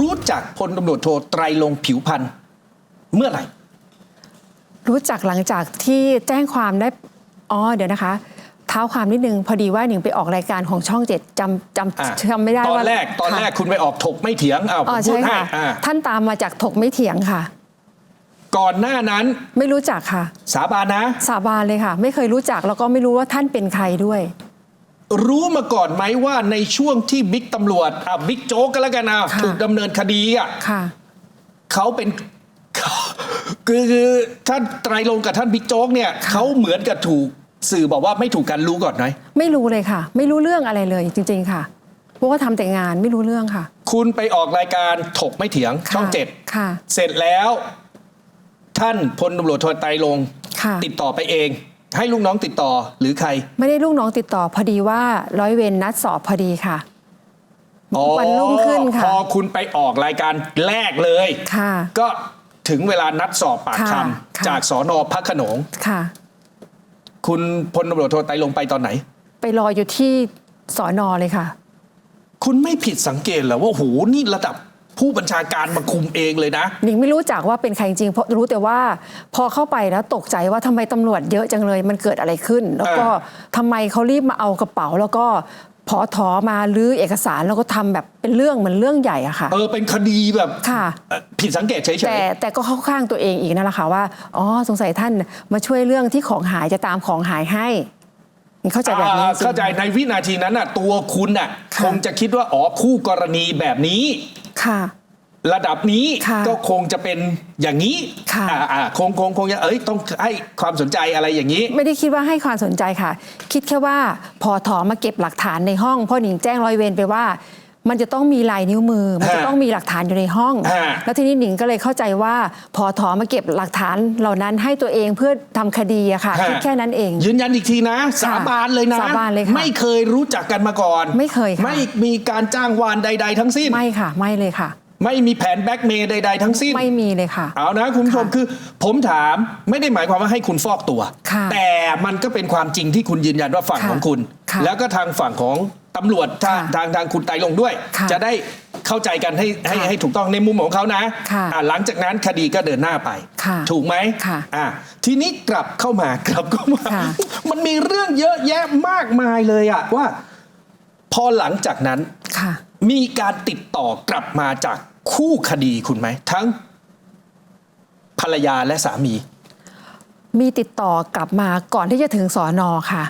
รู้จักพลตำรวจโทไตรลงค์ผิวพันธ์เมื่อไหร่ รู้จักหลังจากที่แจ้งความได้อ๋อเดี๋ยวนะคะเท้าความนิดนึงพอดีว่าหนิงไปออกรายการของช่องเจ็ดจำจอะำจำไม่ได้ตอนว่าแรกตอนแรกคุณไปออกถกไม่เถียงอ้าวผอ๋อมพูใช่ดให้ค่ะอ่าท่านตามมาจากถกไม่เถียงค่ะ ก่อนหน้านั้นไม่รู้จักค่ะ สาบานนะ สาบานเลยค่ะ ไม่เคยรู้จักแล้วก็ไม่รู้ว่าท่านเป็นใครด้วย รู้มาก่อนไหมว่าในช่วงที่บิ๊กตำรวจอะบิ๊กโจ๊กก็แล้วกันนะค่ะ ถูกดำเนินคดีอะค่ะ เขาเป็น คือคือท่านไตรลงค์กับท่านบิ๊กโจ๊กเนี่ยเขาเหมือนกับถูกสื่อบอกว่าไม่ถูกกันรู้ก่อนไหมไม่รู้เลยค่ะ ไม่รู้เรื่องอะไรเลยจริง ๆ ค่ะเพราะว่าทำแต่งานไม่รู้เรื่องค่ะคุณไปออกรายการถกไม่เถียงค่ะช่องเจ็ดค่ะ เสร็จแล้ว ท่านพลตำรวจโทไตรลงค์ค่ะ ติดต่อไปเอง ให้ลูกน้องติดต่อหรือใคร ไม่ได้ลูกน้องติดต่อพอดีว่าร้อยเวรนัดสอบพอดีค่ะ อ๋อวันรุ่งขึ้นค่ะ พอคุณไปออกรายการแรกเลย ค่ะ ก็ถึงเวลานัดสอบปากคค่ะค่ะำจากสอนอพระโขนง ค่ะ คุณพลตำรวจโทไตรลงค์ไปตอนไหน ไปรออยู่ที่สอนอเลยค่ะ คุณไม่ผิดสังเกตเหรอว่าโหนี่ระดับ ผู้บัญชาการมาคุมเองเลยนะหนิงไม่รู้จักว่าเป็นใครจริงเพราะรู้แต่ว่าพอเข้าไปแล้วตกใจว่าทำไมตำรวจเยอะจังเลยมันเกิดอะไรขึ้น แล้วก็อ่าทำไมเขารีบมาเอากระเป๋าแล้วก็พอถอมาลื้อเอกสารแล้วก็ทำแบบเป็นเรื่องเหมือนเรื่องใหญ่อะค่ะ เออเป็นคดีแบบค่ะเอ่อผิดสังเกตเฉยแต่แต่ก็เข้าข้างตัวเองอีกนั่นแหละค่ะว่าอ๋อสงสัยท่านมาช่วยเรื่องที่ของหายจะตามของหายให้หนิงเข้าใจๆแบบนี้อ่าจริงเข้าใจในวินาทีนั้นน่ะ ตัวคุณน่ะค่ะคงจะคิดว่าอ๋อคู่กรณีแบบนี้ ค่ะ ระดับนี้ค่ะก็คงจะเป็นอย่างนี้ค่ะ อ่าอ่าคงคงคงจะเอ้ยต้องให้ความสนใจอะไรอย่างนี้ ไม่ได้คิดว่าให้ความสนใจค่ะ คิดแค่ว่าพอถอมาเก็บหลักฐานในห้องเพ่อหนิงแจ้งร้อยเวรไปว่า มันจะต้องมีลายนิ้วมือ มันจะฮะต้องมีหลักฐานอยู่ในห้องฮะแล้วทีนี้หนิงก็เลยเข้าใจว่าพอถอมาเก็บหลักฐานเหล่านั้นให้ตัวเองเพื่อทำคดีอะค่ะฮะคิดแค่นั้นเอง ยืนยันอีกทีนะ สาบานเลยนะสาบานเลยค่ะไม่เคยรู้จักกันมาก่อน ไม่เคยค่ะไม่มีการจ้างวานใด ๆ ทั้งสิ้นไม่ค่ะ ไม่เลยค่ะไม่มีแผนแบ็กเมย์ใด ๆ ทั้งสิ้น ไม่มีเลยค่ะ เอานะคุณผู้ชมค่ะคือ ผมถามไม่ได้หมายความว่าให้คุณฟอกตัวค่ะแต่มันก็เป็นความจริงที่คุณยืนยันว่าฝั่งค่ะของคุณค่ะแล้วก็ทางฝั่งของ ตำรวจทางค่ะทางทางคุณไตรลงค์ด้วย ค่ะจะได้เข้าใจกันให้ให้ค่ะให้ถูกต้องในมุมของเขานะค่ะอะหลังจากนั้นคดีก็เดินหน้าไป ค่ะถูกไหมค่ะอะทีนี้กลับเข้ามากลับเข้ามา ค่ะ มันมีเรื่องเยอะแยะมากมายเลยอะว่า พอหลังจากนั้น ค่ะ มีการติดต่อกลับมาจากคู่คดีคุณไหม ทั้งภรรยาและสามี มีติดต่อกลับมาก่อนที่จะถึงสอนอค่ะ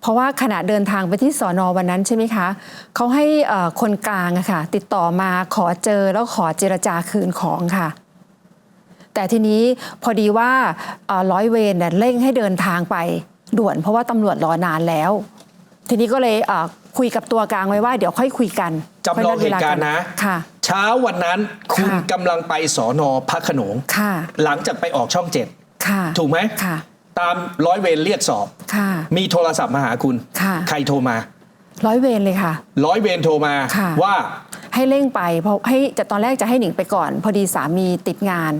เพราะว่าขณะเดินทางไปที่สอนอวันนั้นใช่ไหมคะเขาให้เอ่อคนกลางอะค่ะติดต่อมาขอเจอแล้วขอเจรจาคืนของค่ะ แต่ทีนี้พอดีว่าเอ่อร้อยเวรเนี่ยเร่งให้เดินทางไปด่วน เพราะว่าตำรวจรอนานแล้ว ทีนี้ก็เลยเอ่อคุยกับตัวกลางไว้ว่าเดี๋ยวค่อยคุยกันจำลองเหตุการณ์นะค่ะเช้าวันนั้นคุณค่ะกำลังไปสอนอพระโขนงค่ะหลังจากไปออกช่องเจ็ดค่ะถูกไหมค่ะ ตามร้อยเวรเรียกสอบ ค่ะ มีโทรศัพท์มาหาคุณ ค่ะ ใครโทรมา ร้อยเวรเลยค่ะ ร้อยเวรโทรมาค่ะ ว่า ให้เร่งไปเพราะให้จะตอนแรกจะให้หนิงไปก่อน พอดีสามีติดงาน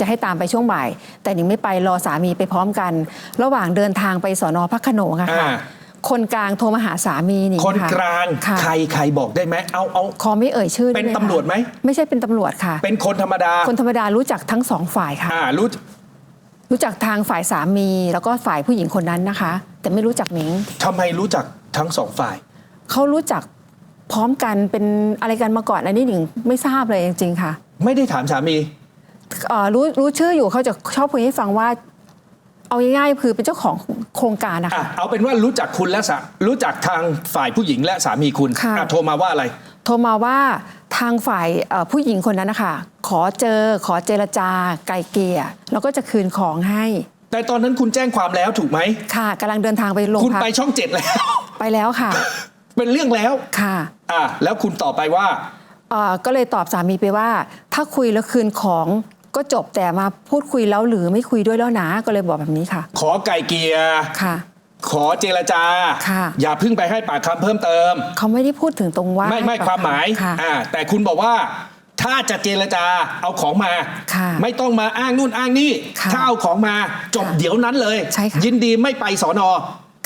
จะให้ตามไปช่วงบ่าย แต่หนิงไม่ไปรอสามีไปพร้อมกัน ระหว่างเดินทางไปสอนอพระโขนงอะค่ะ อ่า คนกลางโทรมาหาสามีหนิงคนค่ะกลางค่ะใครใครบอกได้ไหมเอาเอา ขอไม่เอ่ยชื่อได้เป็นไคะตำรวจไหม ไม่ใช่เป็นตำรวจค่ะ เป็นคนธรรมดาคนธรรมดารู้จักทั้งสองฝ่ายค่ะ อ่ารู้ รู้จักทางฝ่ายสามี แล้วก็ฝ่ายผู้หญิงคนนั้นนะคะ แต่ไม่รู้จักหนิงทำไมรู้จักทั้งสองฝ่าย เขารู้จักพร้อมกันเป็นอะไรกันมาก่อนอันนี้หนิงไม่ทราบเลยจริงๆค่ะไม่ได้ถามสามี เอ่อรู้รู้ชื่ออยู่เขาจะชอบคุยให้ฟังว่า เอาง่ายๆคือเป็นเจ้าของโครงการนะอะคะเอาเป็นว่ารู้จักคุณและสารู้จักทางฝ่ายผู้หญิงและสามีคุณค่ะ อะโทรมาว่าอะไร โทรมาว่าทางฝ่ายเอ่อผู้หญิงคนนั้นนะคะขอเจอขอเจรจาไกลเกลี่ยแล้วก็จะคืนของให้แต่ตอนนั้นคุณแจ้งความแล้วถูกไหมค่ะกำลังเดินทางไปโรงคุณพักไปช่องเจ็ดแล้ว ไปแล้วค่ะ เป็นเรื่องแล้วค่ะอะแล้วคุณต่อบไปว่าเอ่อก็เลยตอบสามีไปว่า ถ้าคุยแล้วคืนของก็จบแต่มาพูดคุยแล้วหรือไม่คุยด้วยแล้วนะก็เลยบอกแบบนี้ค่ะ ขอไก่เกลียร์ค่ะ ขอเจรจา ค่ะ อย่าเพิ่งไปให้ปากคำเพิ่มเติม เขาไม่ได้พูดถึงตรงว่าไม่ไม่ให้ปกความหมายค่ะ อ่าแต่คุณบอกว่า ถ้าจะเจรจาเอาของมา ค่ะไม่ต้องมาอ้างนู่นอ้างนี่ ค่ะถ้าเอาของมาจบค่ะเดี๋ยวนั้นเลย ใช่ค่ะ ยินดีไม่ไปสอนอ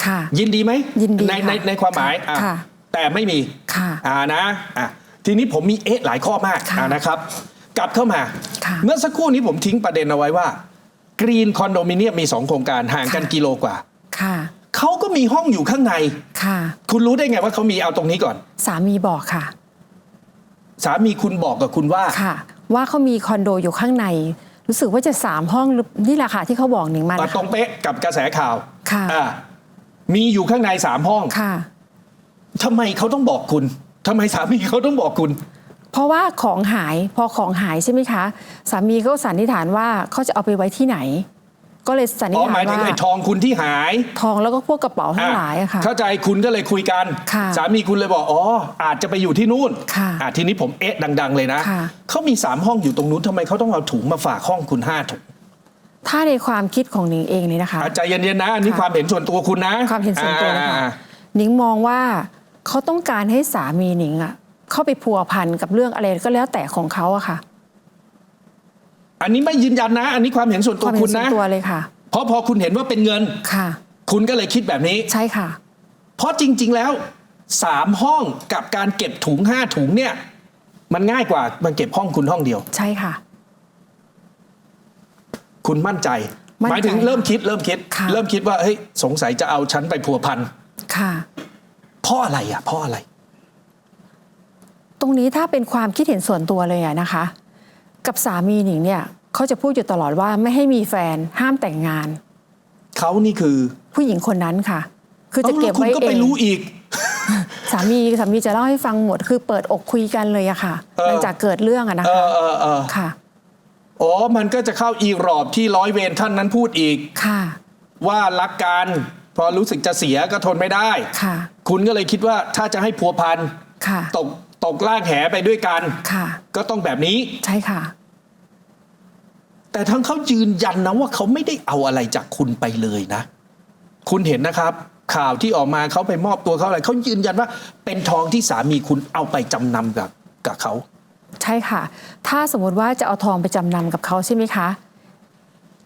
ค่ะ ยินดีไหมยินดีในค่ะในในความหมายอะค่ะแต่ไม่มีค่ะอ่านะอะทีนี้ผมมีเอ๊ะหลายข้อมากค่ะอะนะครับ กลับเข้ามา ค่ะ เมื่อสักครู่นี้ผมทิ้งประเด็นเอาไว้ว่า กรีนคอนโดมิเนียมมีสองโครงการห่างกันค่ะกิโลกว่า ค่ะ เขาก็มีห้องอยู่ข้างใน ค่ะ คุณรู้ได้ไงว่าเขามีเอาตรงนี้ก่อน สามีบอกค่ะ สามีคุณบอกกับคุณว่า ค่ะ ว่าเขามีคอนโดอยู่ข้างใน รู้สึกว่าจะสามห้องหรือนี่แหละค่ะที่เขาบอกหนิงมาอะนะตรคะ งเป๊ะกับกระแสข่าวค่ะ อะมีอยู่ข้างในสามห้องค่ะ ทำไมเขาต้องบอกคุณทำไมสามีเขาต้องบอกคุณ เพราะว่าของหายพอของหายใช่ไหมคะ สามีก็สันนิษฐานว่าเขาจะเอาไปไว้ที่ไหน ก็เลยสันนิอ๋ษอหายฐามนถึงว่าไอ้ทองคุณที่หายทองแล้วก็พวกกระเป๋าทั้งหลายอะค่ะ เข้าใจคุณก็เลยคุยกัน ค่ะสามีคุณเลยบอกอ๋ออาจจะไปอยู่ที่นู่นค่ะอะทีนี้ผมเอ๊ะดัง ๆ เลยนะค่ะ เขามีสามห้องอยู่ตรงนู้นทำไมเขาต้องเอาถุงมาฝากห้องคุณห้าถุงถ้าในความคิดของหนิงเองเลยนะคะ อะใจเย็นๆนะอันนี้ค่ะ ความเห็นส่วนตัวคุณนะความเห็นส่วนตัวนะคะอ่า หนิงมองว่าเขาต้องการให้สามีหนิงอะเข้าไปพัวพันกับเรื่องอะไรก็แล้วแต่ของเขาอะค่ะ อันนี้ไม่ยืนยันนะ อันนี้ความเห็นส่วนคตัววามเห็คุนณส่วนนะตัวเลยค่ะ เพราะพอคุณเห็นว่าเป็นเงินค่ะ คุณก็เลยคิดแบบนี้ใช่ค่ะ เพราะจริง ๆแล้วสามห้องกับการเก็บถุงห้าถุงเนี่ย มันง่ายกว่ามันเก็บห้องคุณห้องเดียว ใช่ค่ะ คุณมั่นใจมั่นใจหมายถึงเริ่มคิดเริ่มคิดค่ะเริ่มคิดว่าเฮ้ยสงสัยจะเอาฉันไปพัวพันค่ะเพราะอะไรอะเพราะอะไร ตรงนี้ถ้าเป็นความคิดเห็นส่วนตัวเลยอะนะคะ กับสามีหนิงเนี่ยเขาจะพูดอยู่ตลอดว่าไม่ให้มีแฟนห้ามแต่งงาน เขานี่คือผู้หญิงคนนั้นค่ะ คือจะอาเก็บแล้วคุณไว้ก็เอไปงรู้อีก สามีสามีจะเล่าให้ฟังหมด คือเปิดอกคุยกันเลยอะค่ะเออหลังจากเกิดเรื่องอะนะเอคะอเออเออค่ะอ๋อ มันก็จะเข้าอีรอบที่ร้อยเวรท่านนั้นพูดอีก ค่ะ ว่ารักกัน พอรู้สึกจะเสียก็ทนไม่ได้ ค่ะ คุณก็เลยคิดว่าถ้าจะให้พัวพัน ค่ะ ตกตกล่างแหไปด้วยกัน ค่ะ ก็ต้องแบบนี้ ใช่ค่ะ แต่ทั้งเขายืนยันนะว่าเขาไม่ได้เอาอะไรจากคุณไปเลยนะ คุณเห็นนะครับ ข่าวที่ออกมาเขาไปมอบตัวเขาอะไรเขายืนยันว่าเป็นทองที่สามีคุณเอาไปจำนำกับกับเขาใช่ค่ะ ถ้าสมมติว่าจะเอาทองไปจำนำกับเขาใช่ไหมคะ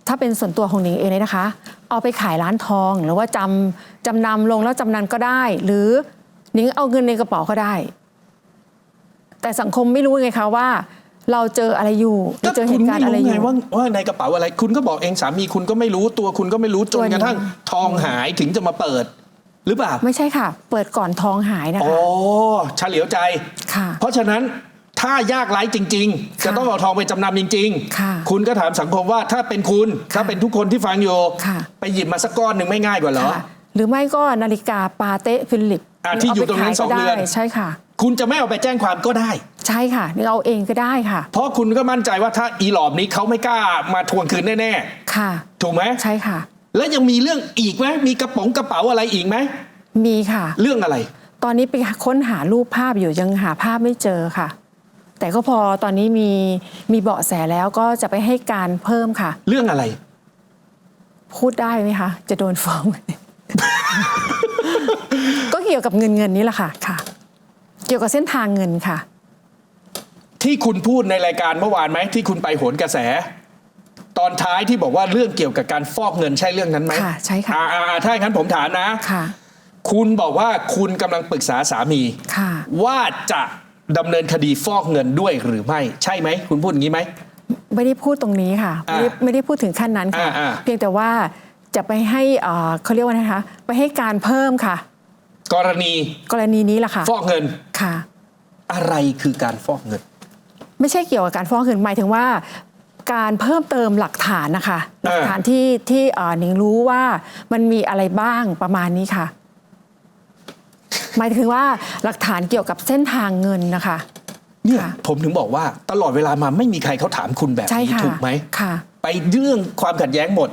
ถ้าเป็นส่วนตัวของหนิงเองเลยนะคะ เอาไปขายร้านทองหรือว่าจำจำนำลงแล้วจำนำก็ได้ หรือหนิงเอาเงินในกระเป๋าก็ได้ แต่สังคมไม่รู้ไงคะว่า เราเจออะไรอยู่เราเจอเหคุณตุการไม่ณ์อะไรรู้อไงยู่ว่าว่าในกระเป๋าอะไรคุณก็บอกเองสามีคุณก็ไม่รู้ตัวคุณก็ไม่รู้จตันวนี้กระทั่งทองหายถึงจะมาเปิดหรือเปล่าไม่ใช่ค่ะ เปิดก่อนทองหายนะอ๋อคะเฉลียวใจค่ะ เพราะฉะนั้นถ้ายากไร้จริง ๆ จะต้องเอาทองไปจำนำจริงค่ะ คุณก็ถามสังคมว่าถ้าเป็นคุณ ถ้าเป็นทุกคนที่ฟังอยู่ค่ะไปหยิบมาสักก้อนหนึ่งไม่ง่ายกว่าเหรอค่ะหรือไม่ก็นาฬิกาปาเต้ฟิลิปอะที่อยู่ตรงนั้นเาไปขายก็สองเรือนได้ใช่ค่ะ คุณจะไม่เอาไปแจ้งความก็ได้ ใช่ค่ะนี่เอาเองก็ได้ค่ะ เพราะคุณก็มั่นใจว่าถ้าอีหลอบนี้เขาไม่กล้ามาทวงคืนแน่ค่ะ ๆ ถูกไหมใช่ค่ะ แล้วยังมีเรื่องอีกไหมมีกระป๋องกระเป๋าอะไรอีกไหมมีค่ะ เรื่องอะไร ตอนนี้ไปค้นหารูปภาพอยู่ยังหาภาพไม่เจอค่ะ แต่ก็พอตอนนี้มีมีเบาะแสแล้วก็จะไปให้การเพิ่มค่ะ เรื่องอะไร พูดได้ไหมคะ จะโดนฟ้องก็เกี่ยวกับเงินเงินนี้แหละค่ะค่ะ เกี่ยวกับเส้นทางเงินค่ะ ที่คุณพูดในรายการเมื่อวานไหมที่คุณไปโหนกระแส ตอนท้ายที่บอกว่าเรื่องเกี่ยวกับการฟอกเงินใช่เรื่องนั้นไหมค่ะใช่ค่ะอ่าอ่าอ่าถ้าอย่างนั้นผมถามนะค่ะ คุณบอกว่าคุณกำลังปรึกษาสามีค่ะ ว่าจะดำเนินคดีฟอกเงินด้วยหรือไม่ ใช่ไหม คุณพูดอย่างนี้ไหมไม่ได้พูดตรงนี้ค่ะ ไม่ได้อ่าไม่ได้พูดถึงขั้นนั้นค่ะอ่าอ่าเพียงแต่ว่าจะไปให้เอ่อเขาเรียกว่านะคะ ไปให้การเพิ่มค่ะ กรณีกรณีนี้แหละค่ะฟอกเงินค่ะ อะไรคือการฟอกเงิน ไม่ใช่เกี่ยวกับการฟ้องคืนหมายถึงว่า การเพิ่มเติมหลักฐานนะคะเออหลักฐานที่ที่เอ่อหนิงรู้ว่ามันมีอะไรบ้างประมาณนี้ค่ะ หมายถึงว่าหลักฐานเกี่ยวกับเส้นทางเงินนะคะเนี่ยค่ะผมถึงบอกว่าตลอดเวลามาไม่มีใครเขาถามคุณแบบใช่นี้ค่ะถูกไหมค่ะ ไปเรื่องความขัดแย้งหมด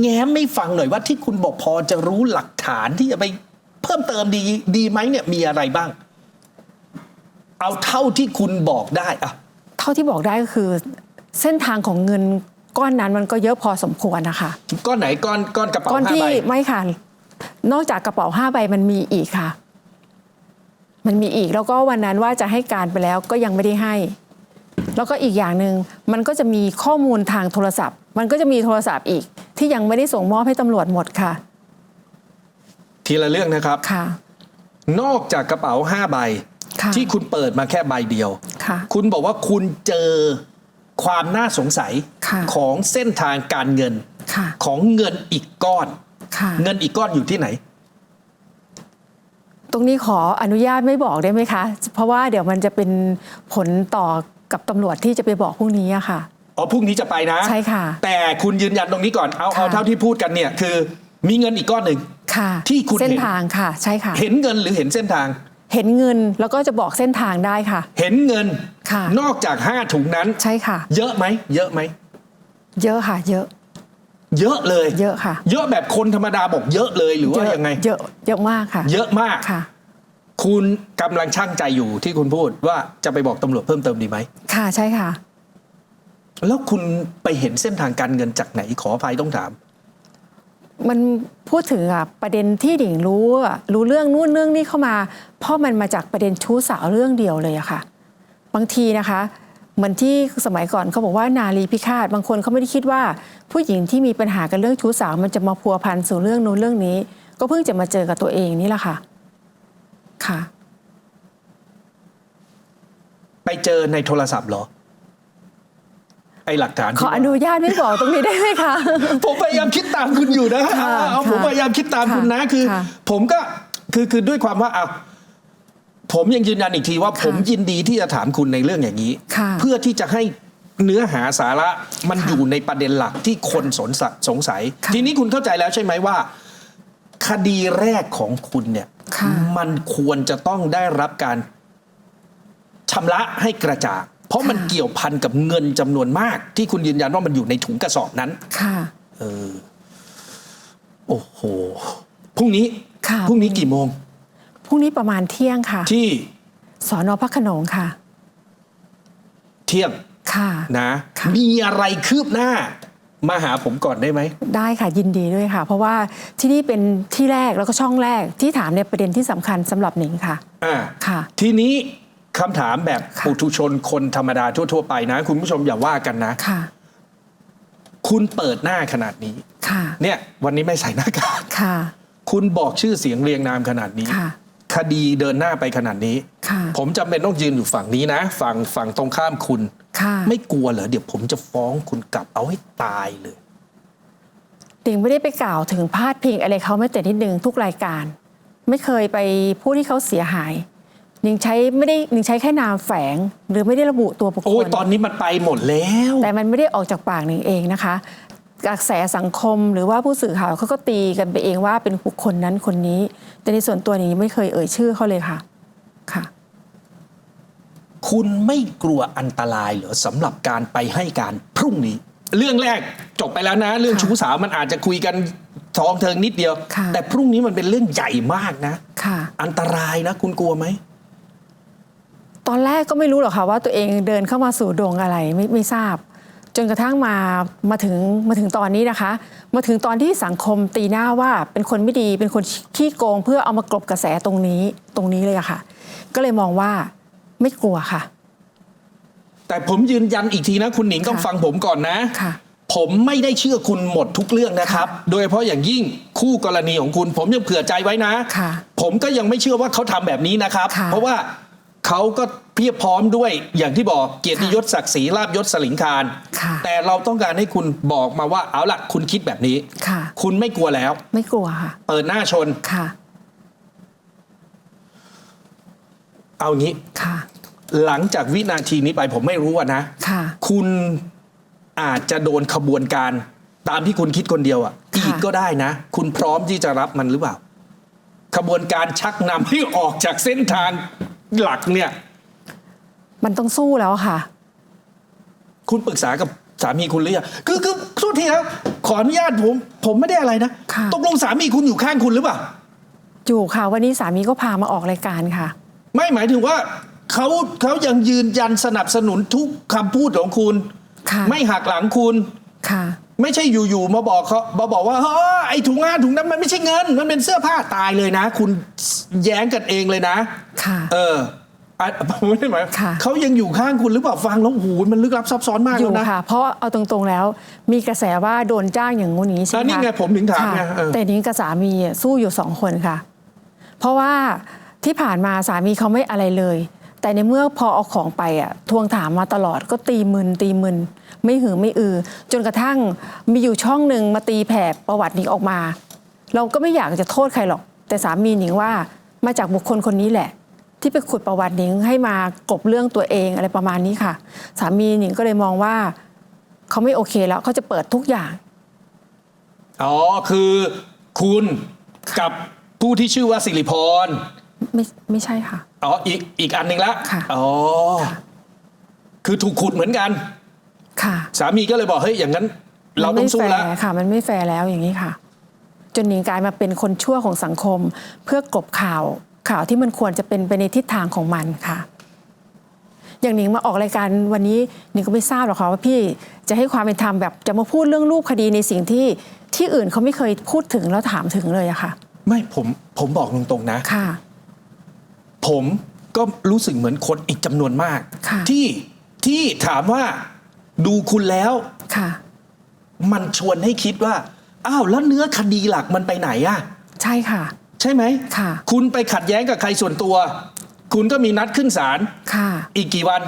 แง้มไม่ฟังหน่อยว่าที่คุณบอกพอจะรู้หลักฐานที่จะไป เพิ่มเติมดีดีไหมเนี่ยมีอะไรบ้าง เอาเท่าที่คุณบอกได้อะเท่าที่บอกได้ก็คือ เส้นทางของเงินก้อนนั้นมันก็เยอะพอสมควรนะคะก้อนไหนก้อนก้อนกระเป๋าก้อนห้าที่ใบไม่ค่ะนอกจากกระเป๋าห้าใบมันมีอีกค่ะ มันมีอีกแล้วก็วันนั้นว่าจะให้การไปแล้วก็ยังไม่ได้ให้ แล้วก็อีกอย่างหนึ่งมันก็จะมีข้อมูลทางโทรศัพท์ มันก็จะมีโทรศัพท์อีกที่ยังไม่ได้ส่งมอบให้ตำรวจหมดค่ะ ทีละเรื่องนะครับ ค่ะ นอกจากกระเป๋าห้าใบ ค่ะ ที่คุณเปิดมาแค่ใบเดียว ค่ะ คุณบอกว่าคุณเจอความน่าสงสัยค่ะ ของเส้นทางการเงินค่ะ ของเงินอีกก้อน ค่ะ เงินอีกก้อนอยู่ที่ไหน ตรงนี้ขออนุญาตไม่บอกได้ไหมคะ เพราะว่าเดี๋ยวมันจะเป็นผลต่อกับตำรวจที่จะไปบอกพรุ่งนี้อะค่ะ อ๋อพรุ่งนี้จะไปนะ ใช่ค่ะแต่คุณยืนยันตรงนี้ก่อนเอาค่ะเอาเท่าที่พูดกันเนี่ยคือ มีเงินอีกก้อนหนึ่งค่ะ ที่คุณเส้นเห็นทางค่ะ ใช่ค่ะ เห็นเงินหรือเห็นเส้นทาง เห็นเงินแล้วก็จะบอกเส้นทางได้ค่ะ เห็นเงินค่ะ นอกจากห้าถุงนั้นใช่ค่ะ เยอะไหมเยอะไหมเยอะค่ะ เยอะ เยอะเลย เยอะค่ะ เยอะแบบคนธรรมดาบอกเยอะเลยหรือว่าเะยังไง เยอะเยอะมากค่ะ เยอะมากค่ะ คุณกำลังช่างใจอยู่ที่คุณพูดว่าจะไปบอกตำรวจเพิ่มเติมดีไหมค่ะใช่ค่ะ แล้วคุณไปเห็นเส้นทางการเงินจากไหนขออภัยต้องถาม มันพูดถึงอะประเด็นที่ดิ่งรู้อะรู้เรื่องนู่นเรื่องนี้เข้ามา เพราะมันมาจากประเด็นชู้สาวเรื่องเดียวเลยอะค่ะ บางทีนะคะเหมือนที่สมัยก่อนเขาบอกว่านารีพิฆาตบางคนเขาไม่ได้คิดว่า ผู้หญิงที่มีปัญหากันเรื่องชู้สาว มันจะมาพัวพันสู่เรื่องนู้นเรื่องนี้ ก็เพิ่งจะมาเจอกับตัวเองนี่แหละค่ะ ค่ะ ไปเจอในโทรศัพท์เหรอ ไอหลักฐานขที่ออนุญาตไม่บอกตรงนี้ได้ไหมคะ ผมพยายามคิดตามคุณอยู่นะค่ะเอาเอาผมค่ะพยายามคิดตามคุณนะค่ะคือค่ะผมก็คือคือด้วยความว่าอะผมยังยืนยันอีกทีว่าค่ะผมยินดีที่จะถามคุณในเรื่องอย่างนี้ค่ะเพื่อที่จะให้เนื้อหาสาระมันค่ะอยู่ในประเด็นหลักที่คนสนสะสงสัยค่ะทีนี้คุณเข้าใจแล้วใช่ไหมว่า คดีแรกของคุณเนี่ยค่ะมันควรจะต้องได้รับการชำระให้กระจ่าง เพราะมันค่ะเกี่ยวพันกับเงินจำนวนมาก ที่คุณยืนยันว่ามันอยู่ในถุงกระสอบนั้น ค่ะ เออ โอ้โหพรุ่งนี้ค่ะพรุ่งนี้กี่โมงพรุ่งนี้ประมาณเที่ยงค่ะ ที่สอนอพระโขนงค่ะ เที่ยงค่ะนะค่ะมีอะไรคืบหน้ามาหาผมก่อนได้ไหม ได้ค่ะยินดีด้วยค่ะ เพราะว่าที่นี่เป็นที่แรกแล้วก็ช่องแรกที่ถามในประเด็นที่สำคัญสำหรับหนิงค่ะอ่าค่ะ ทีนี้ คำถามแบบค่ะปุถุชนคนธรรมดาทั่ว ๆ ไปนะ คุณผู้ชมอย่าว่ากันนะค่ะ คุณเปิดหน้าขนาดนี้ ค่ะ เนี่ย วันนี้ไม่ใส่หน้ากากค่ะ คุณบอกชื่อเสียงเรียงนามขนาดนี้ ค่ะ คดีเดินหน้าไปขนาดนี้ ค่ะ ผมจำเป็นต้องยืนอยู่ฝั่งนี้นะ ฝั่งฝั่งตรงข้ามคุณ ค่ะ ไม่กลัวเหรอเดี๋ยวผมจะฟ้องคุณกลับเอาให้ตายเลยหนิงไม่ได้ไปกล่าวถึงพาดพิงอะไรเขาไม่แต่นิดนึงทุกรายการ ไม่เคยไปพูดที่เขาเสียหายห นิงใช้ไม่ได้หนิงใช้แค่นามแฝง หรือไม่ได้ระบุตัวบุคคโอ้ยลตอนนี้มันไปหมดแล้ว แต่มันไม่ได้ออกจากปากหนิงเองนะคะกระแสสังคมหรือว่าผู้สื่อข่าวเขาก็ตีกันไปเองว่าเป็นบุคคลนั้นคนนี้ แต่ในส่วนตัวหนิงยังไม่เคยเอ่ยชื่อเขาเลยค่ะค่ะ คุณไม่กลัวอันตรายเหรอสำหรับการไปให้การพรุ่งนี้ เรื่องแรกจบไปแล้วนะ เรื่องค่ะชู้สาวมันอาจจะคุยกันทองเทิงนิดเดียวค่ะแต่พรุ่งนี้มันเป็นเรื่องใหญ่มากนะค่ะอันตรายนะ คุณกลัวไหม ตอนแรกก็ไม่รู้หรอกค่ะว่าตัวเองเดินเข้ามาสู่ดงอะไรไม่ไม่ทราบ จนกระทั่งมามาถึงมาถึงตอนนี้นะคะ มาถึงตอนที่สังคมตีหน้าว่าเป็นคนไม่ดีเป็นคนขี้โกง เพื่อเอามากลบกระแสตรงนี้ตรงนี้เลยอะค่ะ ก็เลยมองว่าไม่กลัวค่ะ แต่ผมยืนยันอีกทีนะคุณหนิงต้องค่ะฟังผมก่อนนะค่ะผมไม่ได้เชื่อคุณหมดทุกเรื่องนะครับ โดยเฉพาะอย่างยิ่งคู่กรณีของคุณ ผมยังเผื่อใจไว้นะค่ะผมก็ยังไม่เชื่อว่าเขาทำแบบนี้นะครับค่ะเพราะว่า เขาก็เพียบพร้อมด้วยอย่างที่บอกเกียรติยศศักดิ์ศรีลาบยศสลิงคารค่ะแต่เราต้องการให้คุณบอกมาว่าเอาละคุณคิดแบบนี้ค่ะ คุณไม่กลัวแล้ว ไม่กลัวค่ะ เปิดหน้าชน ค่ะ เอางี้ ค่ะ หลังจากวินาทีนี้ไปผมไม่รู้อะนะ ค่ะ คุณอาจจะโดนขบวนการ ตามที่คุณคิดคนเดียวอะค่ะอีกก็ได้นะ คุณพร้อมที่จะรับมันหรือเปล่า ขบวนการชักนำให้ออกจากเส้นทาง หลักเนี่ย มันต้องสู้แล้วค่ะ คุณปรึกษากับสามีคุณหรือยังคือคือทุกทีแล้วขออนุญาตผม ผมไม่ได้อะไรนะค่ะ ตกลงสามีคุณอยู่ข้างคุณหรือเปล่า อยู่ค่ะ วันนี้สามีก็พามาออกรายการค่ะ ไม่หมายถึงว่าเขาเขายังยืนยันสนับสนุนทุกคำพูดของคุณ ค่ะ ไม่หักหลังคุณ ค่ะ ไม่ใช่อยู่ๆมาบอกเขามาบอกว่าเฮ้ยไอ้ถุงงานถุงนั้นมันไม่ใช่เงิน มันเป็นเสื้อผ้าตายเลยนะ คุณแย้งกันเองเลยนะ ค่ะ เอออะไม่ได้หมายค่ะ เขายังอยู่ข้างคุณหรือเปล่าฟังแล้วโอ้โหมันลึกลับซับซ้อนมากอแล้ยู่วนะ ค่ะ เพราะเอาตรงๆแล้ว มีกระแสว่าโดนจ้างอย่างงู้นอย่างนี้ใช่ไหมอะนี่ไงผมถึงถามไงค่ะเออ แต่นี้กับสามีอะสู้อยู่สองคนค่ะ เพราะว่าที่ผ่านมาสามีเขาไม่อะไรเลย แต่ในเมื่อพอเอาของไปอะทวงถามมาตลอดก็ตีมึนตีมึนไม่หือไม่อือ จนกระทั่งมีอยู่ช่องหนึ่งมาตีแผ่ประวัติหนิงออกมา เราก็ไม่อยากจะโทษใครหรอก แต่สามีหนิงว่ามาจากบุคคลคนนี้แหละ ที่ไปขุดประวัติหนิงให้มากลบเรื่องตัวเองอะไรประมาณนี้ค่ะ สามีหนิงก็เลยมองว่าเขาไม่โอเคแล้วเขาจะเปิดทุกอย่างอ๋อคือคุณกับผู้ที่ชื่อว่าสิริพรไม่ไม่ใช่ค่ะ อ๋ออีกอีกอันหนึ่งละค่ะ อ๋อค่ะคือถูกขุดเหมือนกัน ค่ะสามีก็เลยบอกเฮ้ยอย่างนั้น เราต้องสู้มันแล้วไม่แฟร์ค่ะ มันไม่แฟร์แล้วอย่างนี้ค่ะ จนหนิงกลายมาเป็นคนชั่วของสังคม เพื่อกลบข่าวข่าวที่มันควรจะเป็นไปในทิศทางของมันค่ะ อย่างหนิงมาออกรายการวันนี้หนิงก็ไม่ทราบหรอกค่ะว่าพี่จะให้ความเป็นธรรมแบบจะมาพูดเรื่องรูปคดีในสิ่งที่ที่อื่นเขาไม่เคยพูดถึงแล้วถามถึงเลยอะค่ะ ไม่ผมผมบอกตรงๆนะ ค่ะ ผมก็รู้สึกเหมือนคนอีกจำนวนมาก ค่ะ ที่ที่ถามว่าดูคุณแล้ว ค่ะ มันชวนให้คิดว่า อ้าวแล้วเนื้อคดีหลักมันไปไหนอะใช่ค่ะ ใช่ไหมค่ะ คุณไปขัดแย้งกับใครส่วนตัว คุณก็มีนัดขึ้นศาลค่ะ อีกกี่วัน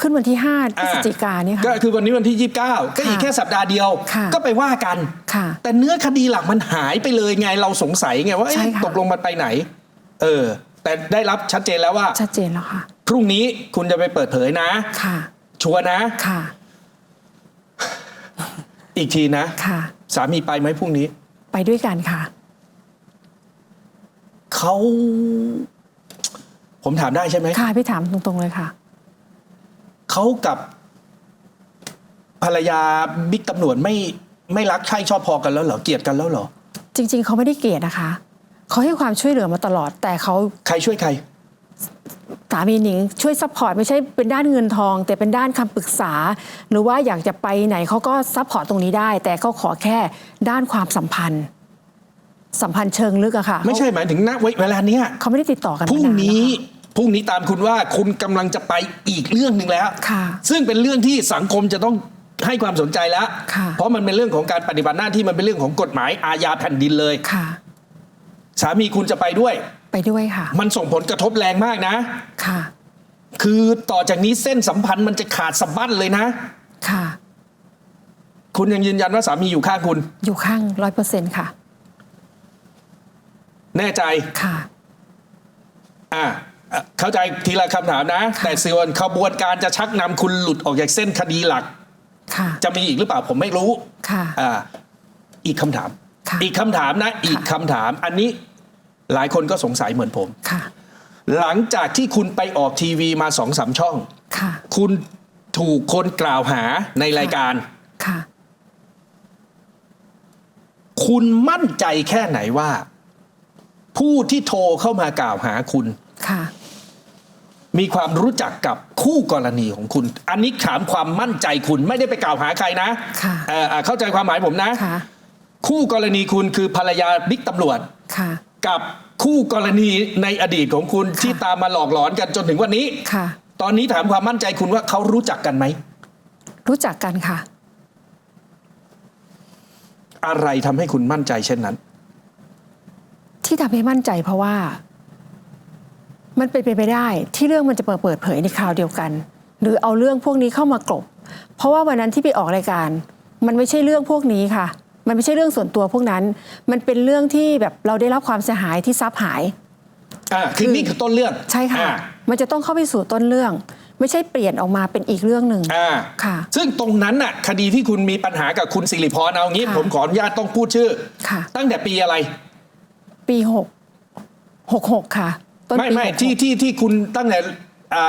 ขึ้นวันที่ 5พฤศจิกายนเนี่ยก็ค่ะ คือวันนี้วันที่ 29 ก็อีกค่ะแค่สัปดาห์เดียว ค่ะ ก็ไปว่ากัน ค่ะ แต่เนื้อคดีหลักมันหายไปเลยไงเราสงสัยไงว่าเอ๊ะใช่ค่ะ ตกลงมันไปไหน เออ แต่ได้รับชัดเจนแล้วว่า ชัดเจนแล้วค่ะ พรุ่งนี้คุณจะไปเปิดเผยนะ ค่ะ ชัวร์นะ ค่ะ อีกทีนะ ค่ะ สามีไปไหมพรุ่งนี้ ไปด้วยกันค่ะ เขา ผมถามได้ใช่ไหม ค่ะ พี่ถามตรงๆเลยค่ะ เขากับภรรยาบิ๊กตำรวจไม่ไม่รักใคร่ชอบพอกันแล้วเหรอ เกลียดกันแล้วเหรอ จริง ๆ เขาไม่ได้เกลียดนะคะ เขาให้ความช่วยเหลือมาตลอด แต่เขาใครช่วยใครสามีหนิงช่วยซัพพอร์ตไม่ใช่เป็นด้านเงินทอง แต่เป็นด้านคำปรึกษา หรือว่าอยากจะไปไหนเขาก็ซัพพอร์ตตรงนี้ได้ แต่เขาขอแค่ด้านความสัมพันธ์ สัมพันธ์เชิงลึกอะค่ะไม่ใช่หมายถึงณเวลาเนี้ยเขาไม่ได้ติดต่อกันพรุ่งมานานนี้แล้วพรุ่งนี้ตามคุณว่าคุณกำลังจะไปอีกเรื่องหนึ่งแล้วค่ะซึ่งเป็นเรื่องที่สังคมจะต้องให้ความสนใจแล้วค่ะเพราะมันเป็นเรื่องของการปฏิบัติหน้าที่มันเป็นเรื่องของกฎหมายอาญาแผ่นดินเลยค่ะ สามีคุณจะไปด้วย ไปด้วยค่ะ มันส่งผลกระทบแรงมากนะ ค่ะ คือต่อจากนี้เส้นสัมพันธ์มันจะขาดสะบั้นเลยนะ ค่ะ คุณยังยืนยันว่าสามีอยู่ข้างคุณ อยู่ข้างร้อยเปอร์เซ็นต์ค่ะ แน่ใจ ค่ะ อ่าเข้าใจทีละคำถามนะ แต่ส่วนขบวนการจะชักนำคุณหลุดออกจากเส้นคดีหลัก ค่ะ จะมีอีกหรือเปล่าผมไม่รู้ ค่ะ อ่า อีกคำถามค่ะอีกคำถามนะ อีกคำถาม อันนี้ หลายคนก็สงสัยเหมือนผม ค่ะ หลังจากที่คุณไปออกทีวีมาสองสามช่อง ค่ะ คุณถูกคนกล่าวหาในรายการ ค่ะ คุณมั่นใจแค่ไหนว่า ผู้ที่โทรเข้ามากล่าวหาคุณ ค่ะ มีความรู้จักกับคู่กรณีของคุณ อันนี้ถามความมั่นใจคุณไม่ได้ไปกล่าวหาใครนะค่ะ เอ่อเอ่อเข้าใจความหมายผมนะ ค่ะ คู่กรณีคุณคือภรรยาบิ๊กตำรวจ ค่ะ กับคู่กรณีในอดีตของคุณค่ะที่ตามมาหลอกหลอนกันจนถึงวันนี้ ค่ะ ตอนนี้ถามความมั่นใจคุณว่าเขารู้จักกันไหม รู้จักกันค่ะ อะไรทำให้คุณมั่นใจเช่นนั้น ที่ทำให้มั่นใจเพราะว่า มันเป็นไปไม่ได้ ที่เรื่องมันจะเปิดเปิดเผยในคราวเดียวกัน หรือเอาเรื่องพวกนี้เข้ามากลบ เพราะว่าวันนั้นที่ไปออกรายการ มันไม่ใช่เรื่องพวกนี้ค่ะ มันไม่ใช่เรื่องส่วนตัวพวกนั้น มันเป็นเรื่องที่แบบเราได้รับความเสียหายที่ทรัพย์หาย อ่าคือนี่คือต้นเรื่องใช่ค่ะ อ่ามันจะต้องเข้าไปสู่ต้นเรื่อง ไม่ใช่เปลี่ยนออกมาเป็นอีกเรื่องหนึ่ง อ่าค่ะซึ่งตรงนั้นน่ะคดีที่คุณมีปัญหากับคุณสิริพรเอางี้ ค่ะผมขออนุญาตต้องพูดชื่อ ค่ะ ตั้งแต่ปีอะไร ปีหกหกหกค่ะ ต้นไม่ปีไม่หกหก ที่ที่ที่คุณตั้งแต่อ่า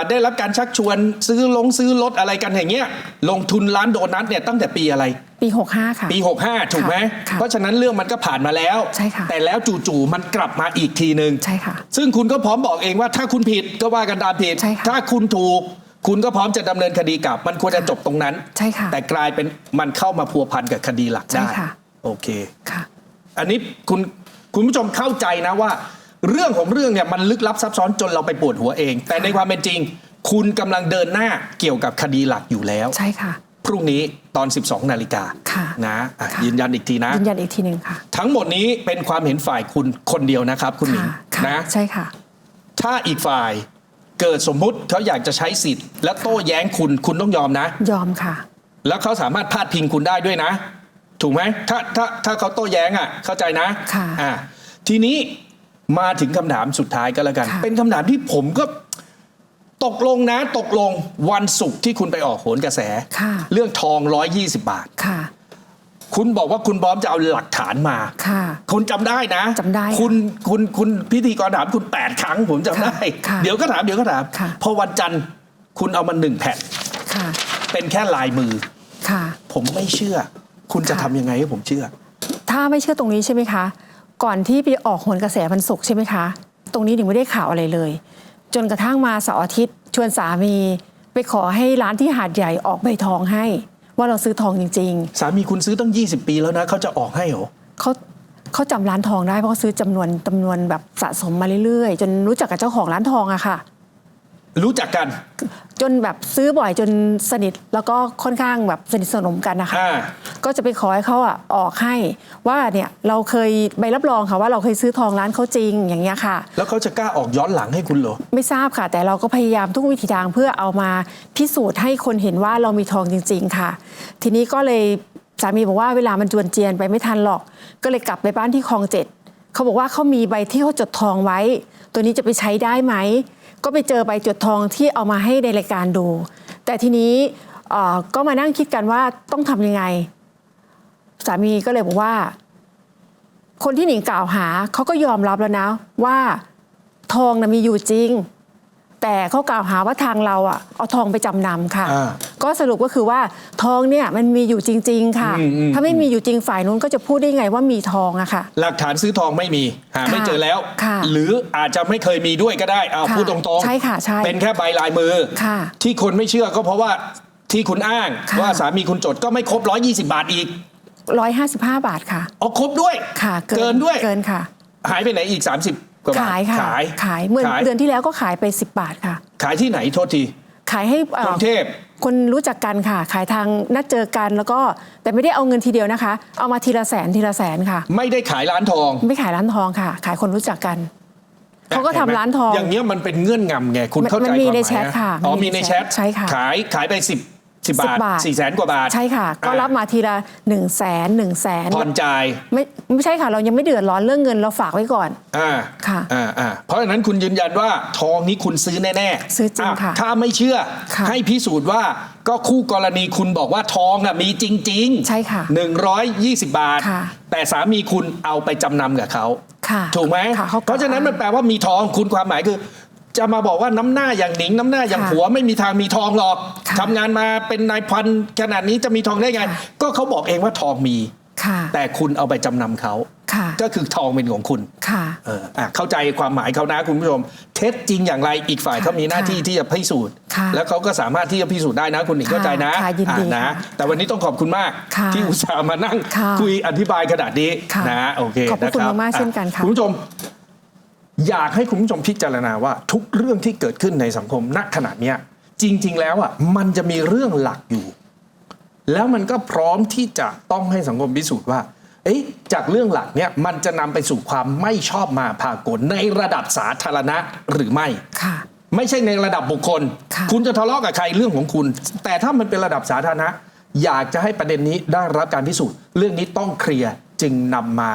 ได้รับการชักชวนซื้อลงซื้อรถอะไรกันอย่างเงี้ยลงทุนร้านโดนัทเนี่ยตั้งแต่ปีอะไร ปีหกห้าค่ะ ปี 65 ถูกไหมค่ะเพราะฉะนั้นเรื่องมันก็ผ่านมาแล้ว ใช่ค่ะ แต่แล้วจู่ๆมันกลับมาอีกทีหนึ่งใช่ค่ะ ซึ่งคุณก็พร้อมบอกเองว่าถ้าคุณผิดก็ว่ากันตามผิดใช่ค่ะถ้าคุณถูกคุณก็พร้อมจะดำเนินคดีกลับ มันควรจะจบตรงนั้น ใช่ค่ะ แต่กลายเป็นมันเข้ามาพัวพันกับคดีหลักใช่ได้ค่ะโอเคค่ะ อันนี้คุณคุณผู้ชมเข้าใจนะว่า เรื่องของเรื่องเนี่ยมันลึกลับซับซ้อนจนเราไปปวดหัวเอง แต่ในความเป็นจริง คุณกำลังเดินหน้าเกี่ยวกับคดีหลักอยู่แล้ว ใช่ค่ะ พรุ่งนี้ตอน 12 นาฬิกาค่ะนะอะค่ะ ยืนยันอีกทีนะ ยืนยันอีกทีหนึ่งค่ะ ทั้งหมดนี้เป็นความเห็นฝ่ายคุณคนเดียวนะครับ คุณหนิงค่ะค่ะนะ ใช่ค่ะ ถ้าอีกฝ่ายเกิดสมมุติเขาอยากจะใช้สิทธิ์ และโต้แย้งคุณคุณต้องยอมนะ ยอมค่ะ แล้วเขาสามารถพาดพิงคุณได้ด้วยนะ ถูกไหมถ้าถ้าถ้าเขาโต้แย้งอะ เข้าใจนะค่ะ อ่าทีนี้ มาถึงคำถามสุดท้ายก็แล้วกันค่ะเป็นคำถามที่ผมก็ตกลงนะตกลงวันศุกร์ที่คุณไปออกโหนกระแสค่ะเรื่องทอง 120 บาทค่ะคุณบอกว่าคุณบอมจะเอาหลักฐานมา ค่ะ คุณจำได้นะจำได้ค่ะคุณคุณคุณพิธีกรถามคุณ 8 ครั้งผมจำได้ค่ะเดี๋ยวก็ถามเดี๋ยวก็ถามค่ะพอวันจันทร์คุณเอามาหนึ่งแผ่นค่ะเป็นแค่ลายมือ ค่ะ ผมไม่เชื่อ คุณจะค่ะทำยังไงให้ผมเชื่อ ถ้าไม่เชื่อตรงนี้ใช่ไหมคะ ก่อนที่ไปออกโหนกระแสวันศุกร์ใช่ไหมคะ ตรงนี้หนิงไม่ได้ข่าวอะไรเลย จนกระทั่งมาเสาร์อาทิตย์ ชวนสามีไปขอให้ร้านที่หาดใหญ่ออกใบทองให้ ว่าเราซื้อทองจริง สามีคุณซื้อตั้ง 20 ปีแล้วนะเขาจะออกให้เหรอ ๆเขาเขาจำร้านทองได้เพราะเขาซื้อจำนวนจำนวนแบบสะสมมาเรื่อยๆ จนรู้จักกับเจ้าของร้านทองอะค่ะ รู้จักกัน จนแบบซื้อบ่อยจนสนิทแล้วก็ค่อนข้างแบบสนิทสนมกันนะคะ อ่า ก็จะไปขอให้เขาอะออกให้ว่าเนี่ยเราเคยใบรับรองค่ะว่าเราเคยซื้อทองร้านเขาจริงอย่างเงี้ยค่ะ แล้วเขาจะกล้าออกย้อนหลังให้คุณเหรอ ไม่ทราบค่ะ แต่เราก็พยายามทุกวิถีทางเพื่อเอามาพิสูจน์ให้คนเห็นว่าเรามีทองจริง ๆ ค่ะ ทีนี้ก็เลยสามีบอกว่าเวลามันจวนเจียนไปไม่ทันหรอก ก็เลยกลับไปบ้านที่คลองเจ็ดเขาบอกว่าเขามีใบที่เขาจดทองไว้ ตัวนี้จะไปใช้ได้ไหม ก็ไปเจอใบจดทองที่เอามาให้ในรายการดู แต่ทีนี้ก็มานั่งคิดกันว่าต้องทำยังไง สามีก็เลยบอกว่า คนที่หนิงกล่าวหาเขาก็ยอมรับแล้วนะว่าทองนะมีอยู่จริง แต่เขากล่าวหาว่าทางเราอะเอาทองไปจำนำค่ะ อ่าก็สรุปก็คือว่าทองเนี่ยมันมีอยู่จริง ๆ ค่ะ อืมอืม ถ้าไม่มีอยู่จริงฝ่ายนู้นก็จะพูดได้ไงว่ามีทองอะค่ะ หลักฐานซื้อทองไม่มีหาไม่ค่ะเจอแล้ว ค่ะหรืออาจจะไม่เคยมีด้วยก็ได้เอาค่ะพูดตรงๆใช่ค่ะใช่เป็นแค่ใบลายมือ ค่ะที่คนไม่เชื่อก็เพราะว่าที่คุณอ้างค่ะ ว่าสามีคุณจดก็ไม่ครบ 120 บาทอีกร้อยห้าสิบห้าบาทค่ะอ๋อครบด้วยค่ะเกินด้วยเกินค่ะ หายไปไหนอีก 30 กว่าบาทขายค่ะขายขายเมื่อขาย เดือนที่แล้วก็ขายไป 10 บาทค่ะ ขายที่ไหนโทษที ขายให้เอ่อกรุงเทพ คนรู้จักกันค่ะ ขายทางนัดเจอกันแล้วก็แต่ไม่ได้เอาเงินทีเดียวนะคะ เอามาทีละแสนทีละแสนค่ะ ไม่ได้ขายร้านทอง ไม่ขายร้านทองค่ะ ขายคนรู้จักกันเขาก็ทำร้านทอง อย่างเงี้ยมันเป็นเงื่อนงำไงคุณมันเข้าใจมันมีความหในมายแชทนะค่ะอ๋อมันมีมีในในแชทใช่ค่ะ ขายขายไป10 10บาท10บาท4แสนกว่าบาท ใช่ค่ะ ก็อ่ารับมาทีละ1นึ่งแสนหนึ่งแสนผ่อนจ่ายไม่ไม่ใช่ค่ะ เรายังไม่เดือดร้อนเรื่องเงินเราฝากไว้ก่อนอ่าค่ะอ่าอ่าเพราะฉะนั้นคุณยืนยันว่าทองนี้คุณซื้อแน่ๆซื้อจริงะค่ะ ถ้าไม่เชื่อค่ะให้พิสูจน์ว่าก็คู่กรณีคุณบอกว่าทองอะมีจริง ๆ ใช่ค่ะ 120 บาทค่ะแต่สามีคุณเอาไปจำนำกับเขาค่ะถูกไหมค่ะเขากล่าวเพราะฉะนั้นมันแปลว่ามีทองคุณความหมายคือ จะมาบอกว่าน้ำหน้าอย่างหนิง น้ำหน้าอย่างค่ะผัวไม่มีทางมีทองหรอกค่ะทำงานมาเป็นนายพันขนาดนี้จะมีทองได้ไงค่ะก็เขาบอกเองว่าทองมีค่ะแต่คุณเอาไปจำนำเขาค่ะก็คือทองเป็นของคุณค่ะเอออะเข้าใจความหมายเขานะคุณผู้ชม เท็จจริงอย่างไรอีกฝ่ายค่ะเขามีหน้าที่ที่จะพิสูจน์ค่ะแล้วเขาก็สามารถที่จะพิสูจน์ได้นะคุณหนิงค่ะเข้าใจนะค่ะยินดีอะนะค่ะแต่วันนี้ต้องขอบคุณมากค่ะที่อุตส่าห์มานั่งค่ะคุยอธิบายขนาดนี้ค่ะนะโอเคขอบพระคุณนรับมากๆอ่เช่นกันค่ะคุณผู้ชม อยากให้คุณผู้ชมพิจารณาว่าทุกเรื่องที่เกิดขึ้นในสังคมณขณะเนี้ยจริง ๆ แล้วอะมันจะมีเรื่องหลักอยู่ แล้วมันก็พร้อมที่จะต้องให้สังคมพิสูจน์ว่า เอ๊ะจากเรื่องหลักเนี่ยมันจะนำไปสู่ความไม่ชอบมาพากลในระดับสาธารณะหรือไม่ ค่ะ ไม่ใช่ในระดับบุคคลค่ะ ณจะทะเลาะกับใครเรื่องของคุณ แต่ถ้ามันเป็นระดับสาธารณะ อยากจะให้ประเด็นนี้ได้รับการพิสูจน์ เรื่องนี้ต้องเคลียร์จึงนำมา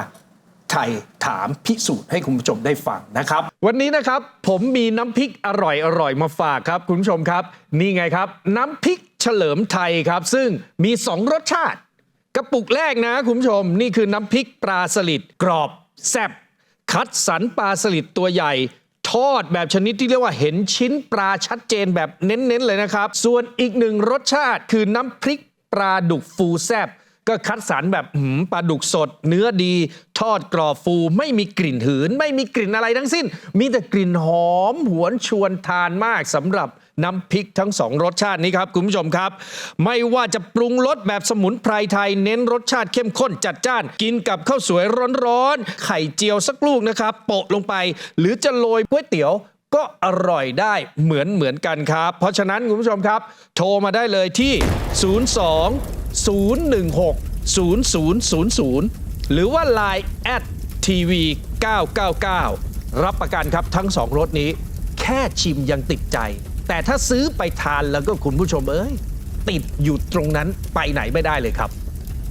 ไถ่ถามพิสูจน์ให้คุณผู้ชมได้ฟังนะครับ วันนี้นะครับผมมีน้ำพริกอร่อยอร่อยมาฝากครับ คุณผู้ชมครับ นี่ไงครับ น้ำพริกเฉลิมไทยครับ ซึ่งมี 2 รสชาติ กระปุกแรกนะ คุณผู้ชม นี่คือน้ำพริกปลาสลิดกรอบ แซ่บคัดสรรปลาสลิดตัวใหญ่ ทอดแบบชนิดที่เรียกว่าเห็นชิ้นปลาชัดเจนแบบเน้นๆเลยนะครับ ส่วนอีกหนึ่งรสชาติคือน้ำพริกปลาดุกฟูแซบ ก็คัดสรรแบบหืมปลาดุกสด เนื้อดี ทอดกรอบฟู ไม่มีกลิ่นหืน ไม่มีกลิ่นอะไรทั้งสิ้น มีแต่กลิ่นหอม หวนชวนทานมากสำหรับน้ำพริกทั้งสองรสชาตินี้ครับ คุณผู้ชมครับ ไม่ว่าจะปรุงรสแบบสมุนไพรไทย เน้นรสชาติเข้มข้นจัดจ้าน กินกับข้าวสวยร้อนๆไข่เจียวสักลูกนะครับโปะลงไป หรือจะโรยก๋วยเตี๋ยวก็อร่อยได้เหมือนเหมือนกันครับ เพราะฉะนั้นคุณผู้ชมครับ โทรมาได้เลยที่ 02 016 0000 หรือว่า Line แอดทีวี999 รับประกันครับทั้งสองรถนี้ แค่ชิมยังติดใจ แต่ถ้าซื้อไปทานแล้วก็คุณผู้ชมเอ้ย ติดอยู่ตรงนั้นไปไหนไม่ได้เลยครับ